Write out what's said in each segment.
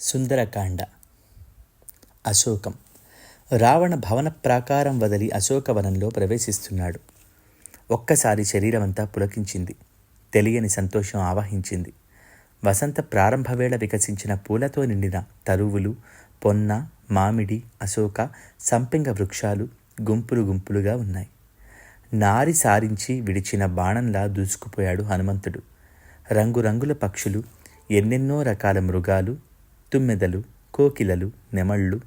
సుందరకాండ. అశోకం. రావణ భవన ప్రాకారం వదిలి అశోకవనంలో ప్రవేశిస్తున్నాడు. ఒక్కసారి శరీరమంతా పులకించింది. తెలియని సంతోషం ఆవహించింది. వసంత ప్రారంభవేళ వికసించిన పూలతో నిండిన తరువులు పొన్న మామిడి అశోక సంపింగ వృక్షాలు గుంపులు గుంపులుగా ఉన్నాయి. నారి సారించి విడిచిన బాణంలా దూసుకుపోయాడు హనుమంతుడు. రంగురంగుల పక్షులు ఎన్నెన్నో రకాల మృగాలు తుమ్మెదలు కోకిలలు నెమళ్ళు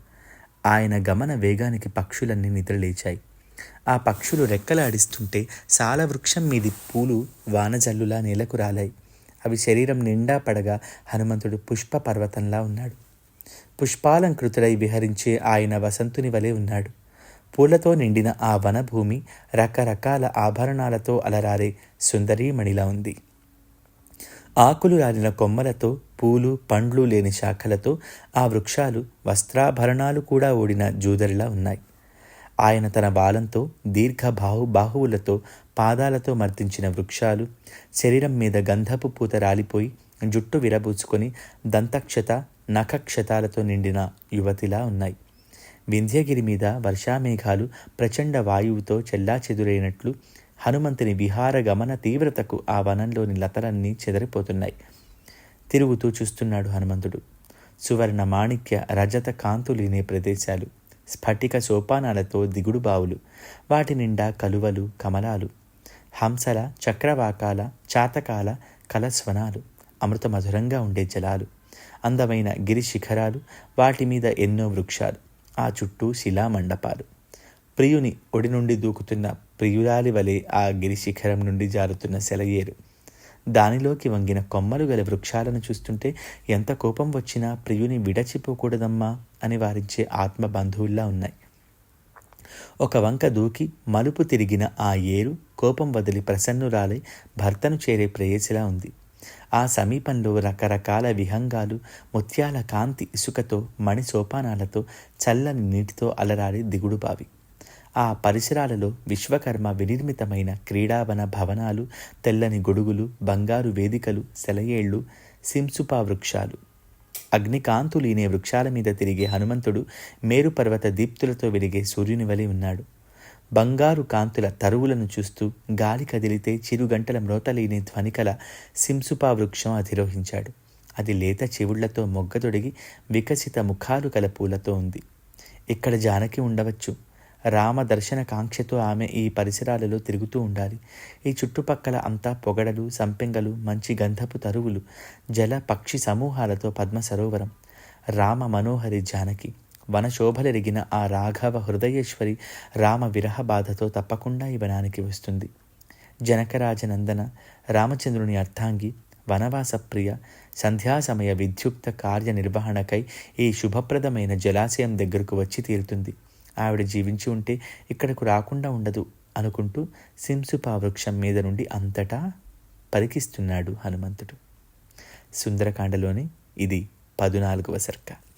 ఆయన గమన వేగానికి పక్షులన్నీ నిద్రలేచాయి. ఆ పక్షులు రెక్కలాడిస్తుంటే సాలవృక్షం మీది పూలు వానజల్లులా నేలకు రాలాయి. అవి శరీరం నిండా పడగా హనుమంతుడు పుష్ప పర్వతంలా ఉన్నాడు. పుష్పాలంకృతుడై విహరించే ఆయన వసంతుని వలె ఉన్నాడు. పూలతో నిండిన ఆ వనభూమి రకరకాల ఆభరణాలతో అలరారే సుందరీమణిలా ఉంది. ఆకులు రాలిన కొమ్మలతో పూలు పండ్లు లేని శాఖలతో ఆ వృక్షాలు వస్త్రాభరణాలు కూడా ఓడిన జూదరిలా ఉన్నాయి. ఆయన తన బాలంతో దీర్ఘ బాహు బాహువులతో పాదాలతో మర్దించిన వృక్షాలు శరీరం మీద గంధపు పూత రాలిపోయి జుట్టు విరబూచుకొని దంతక్షత నఖక్షతాలతో నిండిన యువతిలా ఉన్నాయి. వింధ్యగిరి మీద వర్షామేఘాలు ప్రచండ వాయువుతో చెల్లా చెదురైనట్లు హనుమంతుని విహార గమన తీవ్రతకు ఆ వనంలోని లతలన్నీ చెదరిపోతున్నాయి. తిరుగుతూ చూస్తున్నాడు హనుమంతుడు. సువర్ణ మాణిక్య రజత కాంతులినే ప్రదేశాలు స్ఫటిక సోపానాలతో దిగుడు బావులు వాటి నిండా కలువలు కమలాలు హంసల చక్రవాకాల చాతకాల కలస్వనాలు అమృత మధురంగా ఉండే జలాలు అందమైన గిరి శిఖరాలు వాటి మీద ఎన్నో వృక్షాలు ఆ చుట్టూ శిలామండపాలు. ప్రియుని ఒడి నుండి దూకుతున్న ప్రియురాలి వలె ఆ గిరి శిఖరం నుండి జారుతున్న సెలయేరు. దానిలోకి వంగిన కొమ్మలు గల వృక్షాలను చూస్తుంటే ఎంత కోపం వచ్చినా ప్రియుని విడచిపోకూడదమ్మా అని వారించే ఆత్మ బంధువుల్లా ఉన్నాయి. ఒక వంక దూకి మలుపు తిరిగిన ఆ ఏరు కోపం వదిలి ప్రసన్నురాలై భర్తను చేరే ప్రేయసిలా ఉంది. ఆ సమీపంలో రకరకాల విహంగాలు ముత్యాల కాంతి ఇసుకతో మణి సోపానాలతో చల్లని నీటితో అలరాడి దిగుడు బావి. ఆ పరిసరాలలో విశ్వకర్మ వినిర్మితమైన క్రీడావన భవనాలు తెల్లని గొడుగులు బంగారు వేదికలు సెలయేళ్ళు సింసుపా వృక్షాలు. అగ్నికాంతులీనే వృక్షాల మీద తిరిగే హనుమంతుడు మేరుపర్వత దీప్తులతో వెలిగే సూర్యుని వలె ఉన్నాడు. బంగారు కాంతుల తరువులను చూస్తూ గాలి కదిలితే చిరుగంటల మ్రోతలీని ధ్వనికల సింసుపా వృక్షం అధిరోహించాడు. అది లేత చెవుళ్ళతో మొగ్గదొడిగి వికసిత ముఖాలు కల పూలతో ఉంది. ఇక్కడ జానకి ఉండవచ్చు? రామ దర్శన కాంక్షతో ఆమె ఈ పరిసరాలలో తిరుగుతూ ఉండాలి. ఈ చుట్టుపక్కల అంతా పొగడలు సంపెంగలు మంచి గంధపు తరువులు జల పక్షి సమూహాలతో పద్మ సరోవరం. రామ మనోహరి జానకి. వనశోభలెరిగిన ఆ రాఘవ హృదయేశ్వరి రామ విరహ బాధతో తప్పకుండా ఈ వనానికి వస్తుంది. జనకరాజనందన రామచంద్రుని అర్థాంగి వనవాస ప్రియ సంధ్యా సమయ విద్యుక్త కార్యనిర్వహణకై ఈ శుభప్రదమైన జలాశయం దగ్గరకు వచ్చి తీరుతుంది. ఆవిడ జీవించి ఉంటే ఇక్కడకు రాకుండా ఉండదు అనుకుంటూ సింసుపా వృక్షం మీద నుండి అంతటా పరికిస్తున్నాడు హనుమంతుడు. సుందరకాండలోని ఇది పదునాలుగవ సర్క.